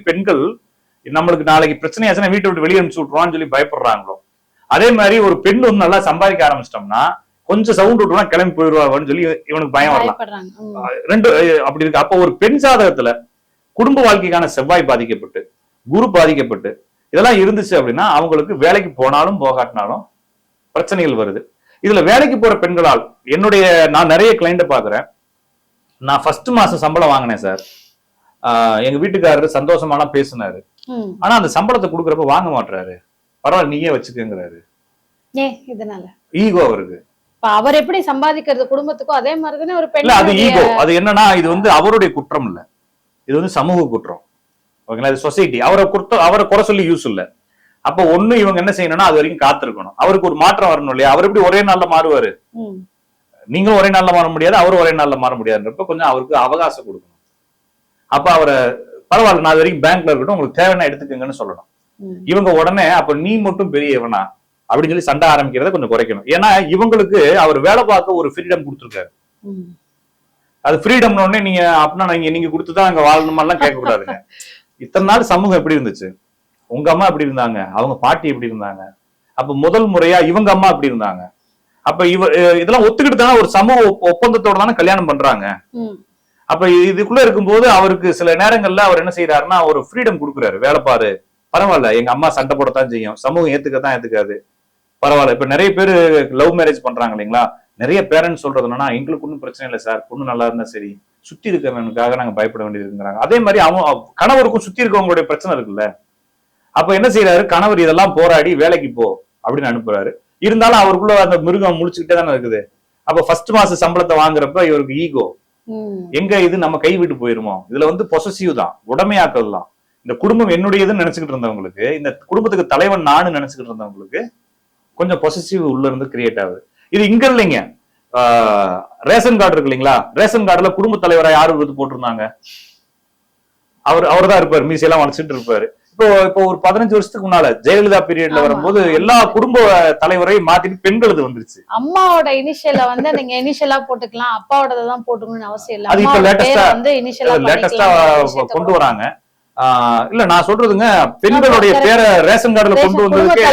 பெண்கள் நம்மளுக்கு நாளைக்கு பிரச்சனை ஆச்சுன்னா வீட்டை விட்டு வெளியே அனுப்பிச்சு விட்டுருவான்னு சொல்லி பயப்படுறாங்களோ? அதே மாதிரி ஒரு பெண் வந்து நல்லா சம்பாதிக்க ஆரம்பிச்சிட்டோம்னா கொஞ்சம் சவுண்ட் விட்டுனா கிளம்பி போயிடுவாங்கன்னு சொல்லி இவனுக்கு பயம் வரலாம். ரெண்டு அப்படி இருக்கு. அப்போ ஒரு பெண் ஜாதகத்துல குடும்ப வாழ்க்கைக்கான செவ்வாய் பாதிக்கப்பட்டு குரு பாதிக்கப்பட்டு இதெல்லாம் இருந்துச்சு அப்படின்னா அவங்களுக்கு வேலைக்கு போனாலும் போகாட்டினாலும் பிரச்சனைகள் வருது. இதுல வேலைக்கு போற பெண்களால் என்னுடைய நான் நிறைய கிளைண்ட பாக்குறேன் நான் ஃபர்ஸ்ட் மாசம் சம்பளம் வாங்கினேன் சார். எங்க வீட்டுக்காரரு சந்தோஷமாலாம் பேசினாரு. ஆனா அந்த சம்பளத்தை கொடுக்குறப்ப வாங்க மாட்டாரு பரவாயில்ல நீயே வச்சுக்கங்கிறாரு. இதனால? ஈகோ அவருக்கு. அவர் எப்படி சம்பாதிக்கிறது குடும்பத்துக்கும் அதே மாதிரிதானே ஒரு இல்ல அது பெண் ஈகோ. அது என்னன்னா இது வந்து அவருடைய குற்றம் இல்ல. இது வந்து சமூக குற்றம். ஓகேங்களா? இது சொசைட்டி. அவரை குற்றம் அவரை குறை சொல்லி யூஸ் இல்ல. அப்ப ஒண்ணு இவங்க என்ன செய்யணும்னா அது வரைக்கும் காத்திருக்கணும். அவருக்கு ஒரு மாற்றம் வரணும் இல்லையா? அவர் எப்படி ஒரே நாள்ல மாறுவாரு? நீங்களும் ஒரே நாள்ல மாற முடியாது அவரும் ஒரே நாள்ல மாற முடியாதுன்றப்ப கொஞ்சம் அவருக்கு அவகாசம் கொடுக்கணும். அப்ப அவரை பரவாயில்ல நான் வரைக்கும் பேங்க்ல இருக்கட்டும் உங்களுக்கு தேவையான எடுத்துக்கங்கன்னு சொல்லணும். இவங்க உடனே அப்ப நீ மட்டும் பெரியவனா அப்படின்னு சொல்லி சண்டை ஆரம்பிக்கிறத கொஞ்சம் குறைக்கணும். ஏன்னா இவங்களுக்கு அவர் வேலை பார்க்க ஒரு ஃப்ரீடம் கொடுத்துருக்காரு. அது ஃப்ரீடம் உடனே நீங்க அப்படின்னா நீங்க நீங்க கொடுத்துதான் அங்க வாழணுமெல்லாம் கேட்க கூடாதுங்க இத்தனை நாள் சமூகம் எப்படி இருந்துச்சு? உங்க அம்மா எப்படி இருந்தாங்க? அவங்க பாட்டி எப்படி இருந்தாங்க? அப்ப முதல் முறையா இவங்க அம்மா எப்படி இருந்தாங்க. அப்ப இவ இதெல்லாம் ஒத்துக்கிட்டு தானே ஒரு சமூக ஒப்ப- ஒப்பந்தத்தோட தானே கல்யாணம் பண்றாங்க. அப்ப இதுக்குள்ள இருக்கும்போது அவருக்கு சில நேரங்கள்ல அவர் என்ன செய்யறாருன்னா ஒரு ஃப்ரீடம் கொடுக்குறாரு. வேலை பாரு. பரவாயில்ல. எங்க அம்மா சண்டை போடத்தான் செய்யும். சமூகம் ஏத்துக்கத்தான் ஏத்துக்காது. பரவாயில்ல. இப்ப நிறைய பேர் லவ் மேரேஜ் பண்றாங்க இல்லைங்களா? நிறைய பேரண்ட்ஸ் சொல்றது என்னன்னா எங்களுக்கு ஒன்றும் பிரச்சனை இல்லை சார் பொண்ணு நல்லா இருந்தா சரி. சுத்தி இருக்கிறவனுக்காக நாங்க பயப்பட வேண்டியதுங்கிறாங்க. அதே மாதிரி அவன் கணவருக்கும் சுத்தி இருக்கவங்களுடைய பிரச்சனை இருக்குல்ல? அப்ப என்ன செய்யறாரு கணவர் இதெல்லாம் போராடி வேலைக்கு போ அப்படின்னு அனுப்புறாரு. இருந்தாலும் அவருக்குள்ள அந்த மிருகம் முழிச்சுக்கிட்டே தானே இருக்குது. அப்ப ஃபர்ஸ்ட் மாச சம்பளத்தை வாங்குறப்ப இவருக்கு ஈகோ எங்க இது நம்ம கை விட்டு போயிருமோ? இதுல வந்து பொசசிவ் தான் உடமையாக்கல் தான். இந்த குடும்பம் என்னுடையதுன்னு நினைச்சுக்கிட்டு இருந்தவங்களுக்கு இந்த குடும்பத்துக்கு தலைவன் நானு நினைச்சுக்கிட்டு இருந்தவங்களுக்கு கொஞ்சம் பொசசிவ் உள்ள இருந்து கிரியேட் ஆகுது. இது இங்க இல்லைங்க. ரேஷன் கார்டு இருக்கு இல்லைங்களா? ரேஷன் கார்டுல குடும்ப தலைவரா யாரு போட்டிருந்தாங்க? அவர் அவர் தான் இருப்பாரு. மீசையெல்லாம் வளைச்சிட்டு இருப்பாரு. இப்போ இப்போ ஒரு பதினஞ்சு வருஷத்துக்கு முன்னால ஜெயலலிதா பீரியட்ல. வரும்போது எல்லா குடும்ப தலைவரையும் மாத்திட்டு பெண்கள் இது வந்துருச்சு. அம்மாவோட இனிஷியல வந்து நீங்க இனிஷியலா போட்டுக்கலாம் அப்பாவோட தான் போட்டுக்கணும்னு அவசியம் இல்ல. அது இப்ப ஆ- வந்து இனிஷியலா லேட்டஸ்டா கொண்டு வராங்க. இல்ல நான் சொல்றதுங்க பெண்களுடைய. பேரை ரேஷன் கார்டுல கொண்டு வந்ததுக்கு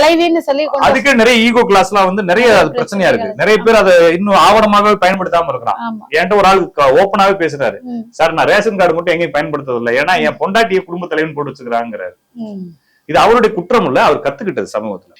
அதுக்கே நிறைய ஈகோ கிளாஸ்லாம் வந்து நிறைய பிரச்சனையா இருக்கு. நிறைய பேர் அதை இன்னும் ஆவணமாகவே பயன்படுத்தாம இருக்கிறான். என்கிட்ட ஒரு ஆள் ஓப்பனாவே பேசுறாரு. சார் நான் ரேஷன் கார்டு மட்டும் எங்கேயும் பயன்படுத்துறது இல்லை ஏன்னா என் பொண்டாட்டிய குடும்ப தலைவன் போட்டு வச்சுக்கிறாங்கிறாரு. இது அவருடைய குற்றம் இல்ல அவர் கத்துக்கிட்டது சமூகத்துல.